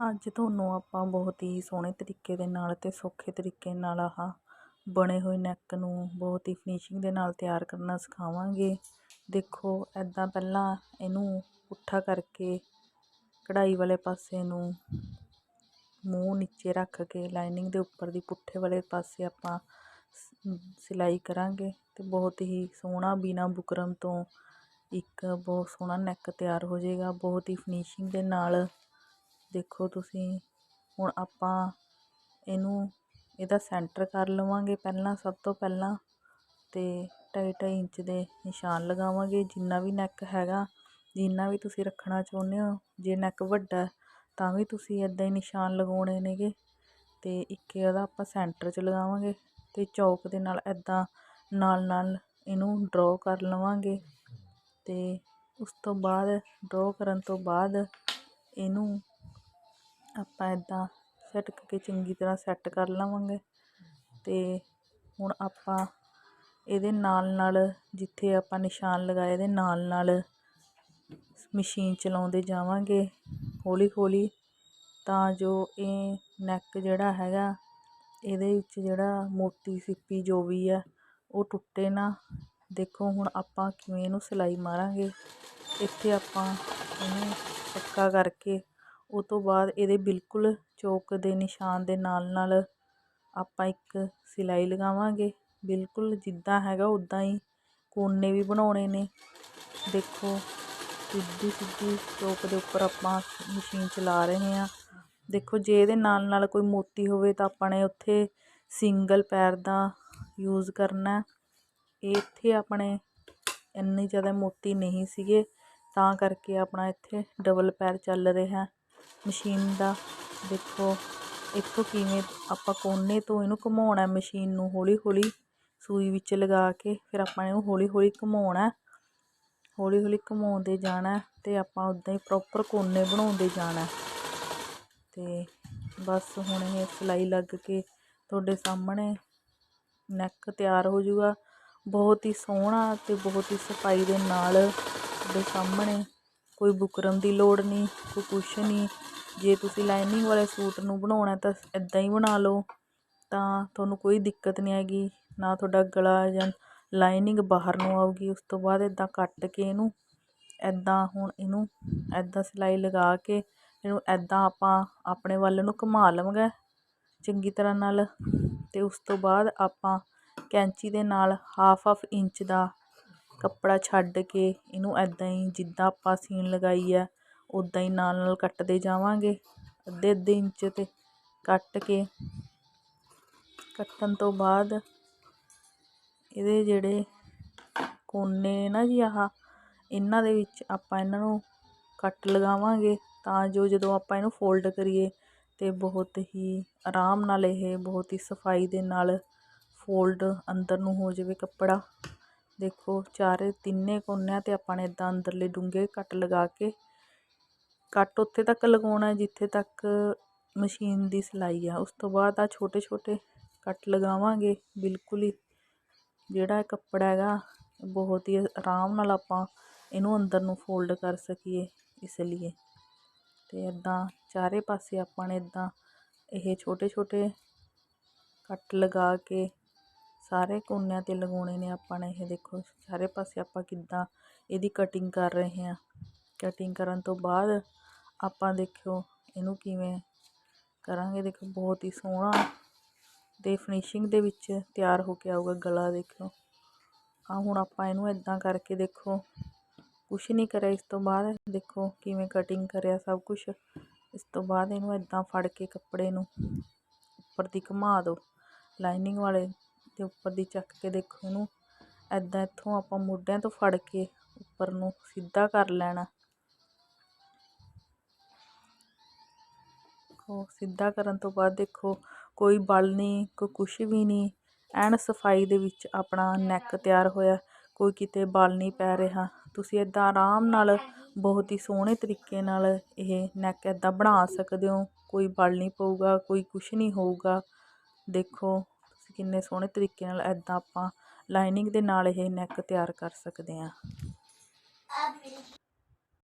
ਅੱਜ ਤੁਹਾਨੂੰ ਆਪਾਂ ਬਹੁਤ ਹੀ ਸੋਹਣੇ ਤਰੀਕੇ ਦੇ ਨਾਲ ਅਤੇ ਸੌਖੇ ਤਰੀਕੇ ਨਾਲ ਆਹ ਬਣੇ ਹੋਏ ਨੈਕ ਨੂੰ ਬਹੁਤ ਹੀ ਫਿਨਿਸ਼ਿੰਗ ਦੇ ਨਾਲ ਤਿਆਰ ਕਰਨਾ ਸਿਖਾਵਾਂਗੇ। ਦੇਖੋ ਐਦਾਂ ਪਹਿਲਾਂ ਇਹਨੂੰ ਪੁੱਠਾ ਕਰਕੇ ਕਢਾਈ ਵਾਲੇ ਪਾਸੇ ਨੂੰ ਮੂੰਹ ਨੀਚੇ ਰੱਖ ਕੇ ਲਾਈਨਿੰਗ ਦੇ ਉੱਪਰ ਦੀ ਪੁੱਠੇ ਵਾਲੇ ਪਾਸੇ ਆਪਾਂ ਸਿਲਾਈ ਕਰਾਂਗੇ ਅਤੇ ਬਹੁਤ ਹੀ ਸੋਹਣਾ ਬਿਨਾਂ ਬੁਕਰਮ ਤੋਂ ਇੱਕ ਬਹੁਤ ਸੋਹਣਾ ਨੈਕ ਤਿਆਰ ਹੋ ਜਾਏਗਾ। ਬਹੁਤ ਹੀ ਫਿਨਿਸ਼ਿੰਗ ਦੇ ਨਾਲ ਦੇਖੋ ਤੁਸੀਂ, ਹੁਣ ਆਪਾਂ ਇਹਨੂੰ, ਇਹਦਾ ਸੈਂਟਰ ਕਰ ਲਵਾਂਗੇ ਪਹਿਲਾਂ, ਸਭ ਤੋਂ ਪਹਿਲਾਂ ਅਤੇ ਢਾਈ ਢਾਈ ਇੰਚ ਦੇ ਨਿਸ਼ਾਨ ਲਗਾਵਾਂਗੇ, ਜਿੰਨਾ ਵੀ ਨੈਕ ਹੈਗਾ, ਜਿੰਨਾ ਵੀ ਤੁਸੀਂ ਰੱਖਣਾ ਚਾਹੁੰਦੇ ਹੋ, ਜੇ ਨੈਕ ਵੱਡਾ ਤਾਂ ਵੀ ਤੁਸੀਂ ਇੱਦਾਂ ਹੀ ਨਿਸ਼ਾਨ ਲਗਾਉਣੇ ਨੇਗੇ ਅਤੇ ਇੱਕ ਇਹਦਾ ਆਪਾਂ ਸੈਂਟਰ 'ਚ ਲਗਾਵਾਂਗੇ ਅਤੇ ਚੌਕ ਦੇ ਨਾਲ ਇੱਦਾਂ ਨਾਲ ਨਾਲ ਇਹਨੂੰ ਡਰੋ ਕਰ ਲਵਾਂਗੇ ਅਤੇ ਉਸ ਤੋਂ ਬਾਅਦ ਡਰੋ ਕਰਨ ਤੋਂ ਬਾਅਦ ਇਹਨੂੰ ਆਪਾਂ ਇੱਦਾਂ ਝਟਕ ਕੇ ਚੰਗੀ ਤਰ੍ਹਾਂ ਸੈੱਟ ਕਰ ਲਵਾਂਗੇ ਅਤੇ ਹੁਣ ਆਪਾਂ ਇਹਦੇ ਨਾਲ ਨਾਲ ਜਿੱਥੇ ਆਪਾਂ ਨਿਸ਼ਾਨ ਲਗਾਏ ਦੇ ਨਾਲ ਨਾਲ ਮਸ਼ੀਨ ਚਲਾਉਂਦੇ ਜਾਵਾਂਗੇ ਹੌਲੀ ਹੌਲੀ, ਤਾਂ ਜੋ ਇਹ ਨੈਕ ਜਿਹੜਾ ਹੈਗਾ, ਇਹਦੇ ਵਿੱਚ ਜਿਹੜਾ ਮੋਤੀ ਸਿੱਪੀ ਜੋ ਵੀ ਹੈ ਉਹ ਟੁੱਟੇ ਨਾ। ਦੇਖੋ ਹੁਣ ਆਪਾਂ ਕਿਵੇਂ ਇਹਨੂੰ ਸਿਲਾਈ ਮਾਰਾਂਗੇ। ਇੱਥੇ ਆਪਾਂ ਇਹਨੂੰ ਪੱਕਾ ਕਰਕੇ ਉਹ ਤੋਂ ਬਾਅਦ ਇਹਦੇ ਬਿਲਕੁਲ ਚੌਕ ਦੇ ਨਿਸ਼ਾਨ ਦੇ ਨਾਲ ਨਾਲ ਆਪਾਂ ਇੱਕ ਸਿਲਾਈ ਲਗਾਵਾਂਗੇ। ਬਿਲਕੁਲ ਜਿੱਦਾਂ ਹੈਗਾ ਉੱਦਾਂ ਹੀ ਕੋਨੇ ਵੀ ਬਣਾਉਣੇ ਨੇ। ਦੇਖੋ, ਸਿੱਧੀ ਸਿੱਧੀ ਚੌਕ ਦੇ ਉੱਪਰ ਆਪਾਂ ਮਸ਼ੀਨ ਚਲਾ ਰਹੇ ਹਾਂ। ਦੇਖੋ, ਜੇ ਇਹਦੇ ਨਾਲ ਨਾਲ ਕੋਈ ਮੋਤੀ ਹੋਵੇ ਤਾਂ ਆਪਾਂ ਨੇ ਉੱਥੇ ਸਿੰਗਲ ਪੈਰ ਦਾ ਯੂਜ਼ ਕਰਨਾ। ਇਹ ਇੱਥੇ ਆਪਣੇ ਇੰਨੇ ਜ਼ਿਆਦਾ ਮੋਤੀ ਨਹੀਂ ਸੀਗੇ, ਤਾਂ ਕਰਕੇ ਆਪਣਾ ਇੱਥੇ ਡਬਲ ਪੈਰ ਚੱਲ ਰਿਹਾ। ਮਸ਼ੀਨ ਦਾ, ਦੇਖੋ, ਇੱਥੋਂ ਕਿਵੇਂ ਆਪਾਂ ਕੋਨੇ ਤੋਂ ਇਹਨੂੰ ਘੁਮਾਉਣਾ ਮਸ਼ੀਨ ਨੂੰ ਹੌਲੀ ਹੌਲੀ ਸੂਈ ਵਿੱਚ ਲਗਾ ਕੇ, ਫਿਰ ਆਪਾਂ ਇਹਨੂੰ ਹੌਲੀ ਹੌਲੀ ਘੁਮਾਉਣਾ ਹੌਲੀ ਹੌਲੀ ਘੁਮਾਉਂਦੇ ਜਾਣਾ ਅਤੇ ਆਪਾਂ ਉੱਦਾਂ ਹੀ ਪ੍ਰੋਪਰ ਕੋਨੇ ਬਣਾਉਂਦੇ ਜਾਣਾ ਅਤੇ ਬਸ ਹੁਣ ਇਹ ਸਿਲਾਈ ਲੱਗ ਕੇ ਤੁਹਾਡੇ ਸਾਹਮਣੇ ਨੈਕ ਤਿਆਰ ਹੋ ਜਾਊਗਾ। ਬਹੁਤ ਹੀ ਸੋਹਣਾ ਅਤੇ ਬਹੁਤ ਹੀ ਸਫ਼ਾਈ ਦੇ ਨਾਲ ਤੁਹਾਡੇ ਸਾਹਮਣੇ ਕੋਈ ਬੁਕਰਮ ਦੀ ਲੋੜ ਨਹੀਂ, ਕੋਈ ਕੁਛ ਨਹੀਂ। ਜੇ ਤੁਸੀਂ ਲਾਈਨਿੰਗ ਵਾਲੇ ਸੂਟ ਨੂੰ ਬਣਾਉਣਾ ਤਾਂ ਇੱਦਾਂ ਹੀ ਬਣਾ ਲਓ। ਤਾਂ ਤੁਹਾਨੂੰ ਕੋਈ ਦਿੱਕਤ ਨਹੀਂ ਆਏਗੀ ਨਾ ਤੁਹਾਡਾ ਗਲਾ ਜਾਂ ਲਾਈਨਿੰਗ ਬਾਹਰ ਨੂੰ ਆਊਗੀ, ਉਸ ਤੋਂ ਬਾਅਦ ਇੱਦਾਂ ਕੱਟ ਕੇ ਇਹਨੂੰ ਇੱਦਾਂ ਹੁਣ ਇਹਨੂੰ ਇੱਦਾਂ ਸਿਲਾਈ ਲਗਾ ਕੇ ਇਹਨੂੰ ਇੱਦਾਂ ਆਪਾਂ ਆਪਣੇ ਵੱਲ ਨੂੰ ਘੁਮਾ ਲਵਾਂਗੇ ਚੰਗੀ ਤਰ੍ਹਾਂ ਨਾਲ। ਅਤੇ ਉਸ ਤੋਂ ਬਾਅਦ ਆਪਾਂ ਕੈਂਚੀ ਦੇ ਨਾਲ ਹਾਫ ਹਾਫ ਇੰਚ ਦਾ ਕੱਪੜਾ ਛੱਡ ਕੇ ਇਹਨੂੰ ਇੱਦਾਂ ਹੀ ਜਿੱਦਾਂ ਆਪਾਂ ਸੀਨ ਲਗਾਈ ਹੈ ਉੱਦਾਂ ਹੀ ਨਾਲ ਨਾਲ ਕੱਟਦੇ ਜਾਵਾਂਗੇ। ਅੱਧੇ ਅੱਧੇ ਇੰਚ 'ਤੇ ਕੱਟ ਕੇ ਕੱਟਣ ਤੋਂ ਬਾਅਦ ਇਹਦੇ ਜਿਹੜੇ ਕੋਨੇ ਨਾ ਜੀ ਆਹ, ਇਹਨਾਂ ਦੇ ਵਿੱਚ ਆਪਾਂ ਇਹਨਾਂ ਨੂੰ ਕੱਟ ਲਗਾਵਾਂਗੇ ਤਾਂ ਜੋ ਜਦੋਂ ਆਪਾਂ ਇਹਨੂੰ ਫੋਲਡ ਕਰੀਏ ਤਾਂ ਬਹੁਤ ਹੀ ਆਰਾਮ ਨਾਲ ਇਹ, ਬਹੁਤ ਹੀ ਸਫ਼ਾਈ ਦੇ ਨਾਲ ਫੋਲਡ ਅੰਦਰ ਨੂੰ ਹੋ ਜਾਵੇ ਕੱਪੜਾ। ਦੇਖੋ, ਚਾਰੇ ਤਿੰਨੇ ਕੋਨਿਆਂ 'ਤੇ ਆਪਾਂ ਨੇ ਇੱਦਾਂ ਅੰਦਰਲੇ ਡੂੰਘੇ ਕੱਟ ਲਗਾ ਕੇ, ਕੱਟ ਉੱਥੇ ਤੱਕ ਲਗਾਉਣਾ ਜਿੱਥੇ ਤੱਕ ਮਸ਼ੀਨ ਦੀ ਸਿਲਾਈ ਆ। ਉਸ ਤੋਂ ਬਾਅਦ ਆ ਛੋਟੇ ਛੋਟੇ ਕੱਟ ਲਗਾਵਾਂਗੇ, ਬਿਲਕੁਲ ਹੀ। ਜਿਹੜਾ ਕੱਪੜਾ ਹੈਗਾ, ਬਹੁਤ ਹੀ ਆਰਾਮ ਨਾਲ ਆਪਾਂ ਇਹਨੂੰ ਅੰਦਰ ਨੂੰ ਫੋਲਡ ਕਰ ਸਕੀਏ ਇਸ ਲਈ ਅਤੇ ਇੱਦਾਂ ਚਾਰੇ ਪਾਸੇ ਆਪਾਂ ਨੇ ਇੱਦਾਂ ਇਹ ਛੋਟੇ ਛੋਟੇ ਕੱਟ ਲਗਾ ਕੇ ਸਾਰੇ ਕੋਨਿਆਂ 'ਤੇ ਲਗਾਉਣੇ ਨੇ ਆਪਾਂ ਨੇ, ਇਹ ਦੇਖੋ ਸਾਰੇ ਪਾਸੇ ਆਪਾਂ ਕਿੱਦਾਂ ਇਹਦੀ ਕਟਿੰਗ ਕਰ ਰਹੇ ਹਾਂ। ਕਟਿੰਗ ਕਰਨ ਤੋਂ ਬਾਅਦ ਆਪਾਂ ਦੇਖਿਓ ਇਹਨੂੰ ਕਿਵੇਂ ਕਰਾਂਗੇ। ਦੇਖੋ ਬਹੁਤ ਹੀ ਸੋਹਣਾ ਅਤੇ ਫਿਨਿਸ਼ਿੰਗ ਦੇ ਵਿੱਚ ਤਿਆਰ ਹੋ ਕੇ ਆਊਗਾ ਗਲਾ, ਦੇਖਿਓ। ਆ ਹੁਣ ਆਪਾਂ ਇਹਨੂੰ ਇੱਦਾਂ ਕਰਕੇ ਦੇਖੋ, ਕੁਛ ਨਹੀਂ ਕਰਿਆ ਇਸ ਤੋਂ ਬਾਅਦ। ਦੇਖੋ ਕਿਵੇਂ ਕਟਿੰਗ ਕਰਿਆ ਸਭ ਕੁਛ। ਇਸ ਤੋਂ ਬਾਅਦ ਇਹਨੂੰ ਇੱਦਾਂ ਫੜ ਕੇ ਕੱਪੜੇ ਨੂੰ ਉੱਪਰ ਦੀ ਘੁਮਾ ਦਿਓ। ਲਾਈਨਿੰਗ ਵਾਲੇ ਅਤੇ ਉੱਪਰ ਦੀ ਚੱਕ ਕੇ ਦੇਖੋ ਇਹਨੂੰ ਇੱਦਾਂ ਇੱਥੋਂ ਆਪਾਂ ਮੋਢਿਆਂ ਤੋਂ ਫੜ ਕੇ ਉੱਪਰ ਨੂੰ ਸਿੱਧਾ ਕਰ ਲੈਣਾ। ਦੇਖੋ ਸਿੱਧਾ ਕਰਨ ਤੋਂ ਬਾਅਦ ਦੇਖੋ, ਕੋਈ ਬਲ ਨਹੀਂ, ਕੋਈ ਕੁਛ ਵੀ ਨਹੀਂ, ਐਨ ਸਫ਼ਾਈ ਦੇ ਵਿੱਚ ਆਪਣਾ ਨੈਕ ਤਿਆਰ ਹੋਇਆ, ਕੋਈ ਕਿਤੇ ਬਲ ਨਹੀਂ ਪੈ ਰਿਹਾ। ਤੁਸੀਂ ਇੱਦਾਂ ਆਰਾਮ ਨਾਲ, ਬਹੁਤ ਹੀ ਸੋਹਣੇ ਤਰੀਕੇ ਨਾਲ ਇਹ ਨੈਕ ਇੱਦਾਂ ਬਣਾ ਸਕਦੇ ਹੋ। ਕੋਈ ਬਲ ਨਹੀਂ ਪਊਗਾ, ਕੋਈ ਕੁਛ ਨਹੀਂ ਹੋਊਗਾ। ਦੇਖੋ ਕਿੰਨੇ ਸੋਹਣੇ ਤਰੀਕੇ ਨਾਲ ਇੱਦਾਂ ਆਪਾਂ ਲਾਈਨਿੰਗ ਦੇ ਨਾਲ ਇਹ ਨੈਕ ਤਿਆਰ ਕਰ ਸਕਦੇ ਹਾਂ।